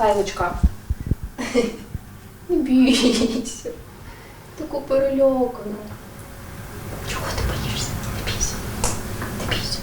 Тайлочка. Не бійся. Таку перелякану. Чого ти боїшся? Не бійся. Не бійся.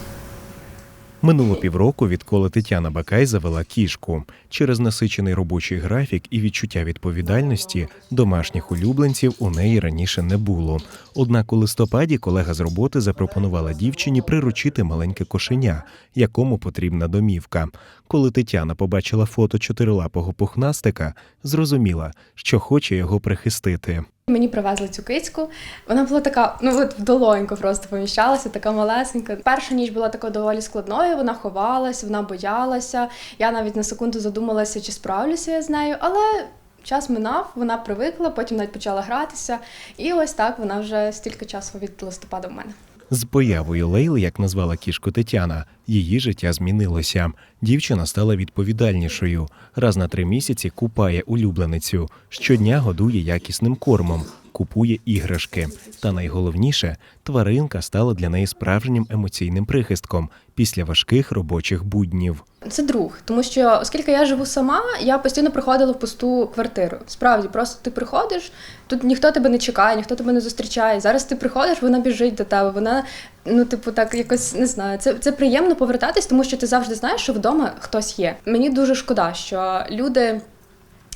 Минуло півроку, відколи Тетяна Бакай завела кішку. Через насичений робочий графік і відчуття відповідальності домашніх улюбленців у неї раніше не було. Однак у листопаді колега з роботи запропонувала дівчині приручити маленьке кошеня, якому потрібна домівка. Коли Тетяна побачила фото чотирилапого пухнастика, зрозуміла, що хоче його прихистити. Мені привезли цю кицьку. Вона була така, ну от в долоньку просто поміщалася, така малесенька. Перша ніч була такою доволі складною. Вона ховалась, вона боялася. Я навіть на секунду задумалася, чи справлюся я з нею, але. Час минав, вона привикла, потім навіть почала гратися, і ось так вона вже стільки часу від листопада в мене. З появою Лейли, як назвала кішку Тетяна, її життя змінилося. Дівчина стала відповідальнішою. Раз на три місяці купає улюбленицю, щодня годує якісним кормом, купує іграшки. Та найголовніше, тваринка стала для неї справжнім емоційним прихистком після важких робочих буднів. Це друг, тому що оскільки я живу сама, я постійно приходила в пусту квартиру. Справді, просто ти приходиш, тут ніхто тебе не чекає, ніхто тебе не зустрічає. Зараз ти приходиш, вона біжить до тебе. Вона, ну, типу, так якось не знаю. Це, це приємно повертатись, тому що ти завжди знаєш, що вдома хтось є. Мені дуже шкода, що люди.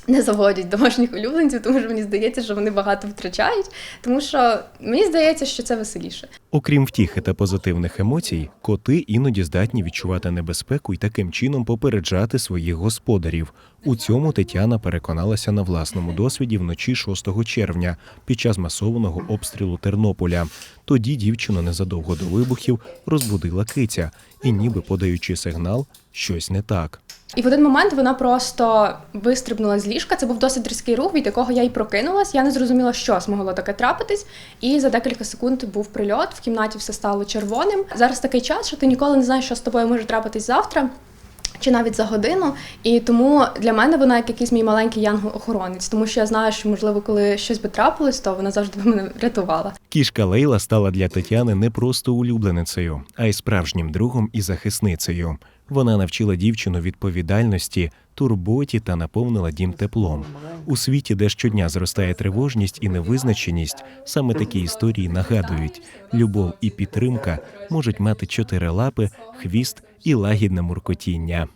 Не заводять домашніх улюбленців, тому що мені здається, що вони багато втрачають, тому що мені здається, що це веселіше. Окрім втіхи та позитивних емоцій, коти іноді здатні відчувати небезпеку і таким чином попереджати своїх господарів. У цьому Тетяна переконалася на власному досвіді вночі 6 червня під час масованого обстрілу Тернополя. Тоді дівчину незадовго до вибухів розбудила киця і, ніби подаючи сигнал, щось не так. І в один момент вона просто вистрибнула з ліжка. Це був досить різкий рух, від якого я й прокинулась. Я не зрозуміла, що змогло таке трапитись. І за декілька секунд був прильот. В кімнаті все стало червоним. Зараз такий час, що ти ніколи не знаєш, що з тобою може трапитись завтра. Чи навіть за годину, і тому для мене вона як якийсь мій маленький янгол-охоронець, тому що я знаю, що можливо, коли щось би трапилось, то вона завжди би мене врятувала. Кішка Лейла стала для Тетяни не просто улюбленицею, а й справжнім другом і захисницею. Вона навчила дівчину відповідальності, турботі та наповнила дім теплом. У світі, де щодня зростає тривожність і невизначеність, саме такі історії нагадують: любов і підтримка можуть мати чотири лапи, хвіст і лагідне муркотіння.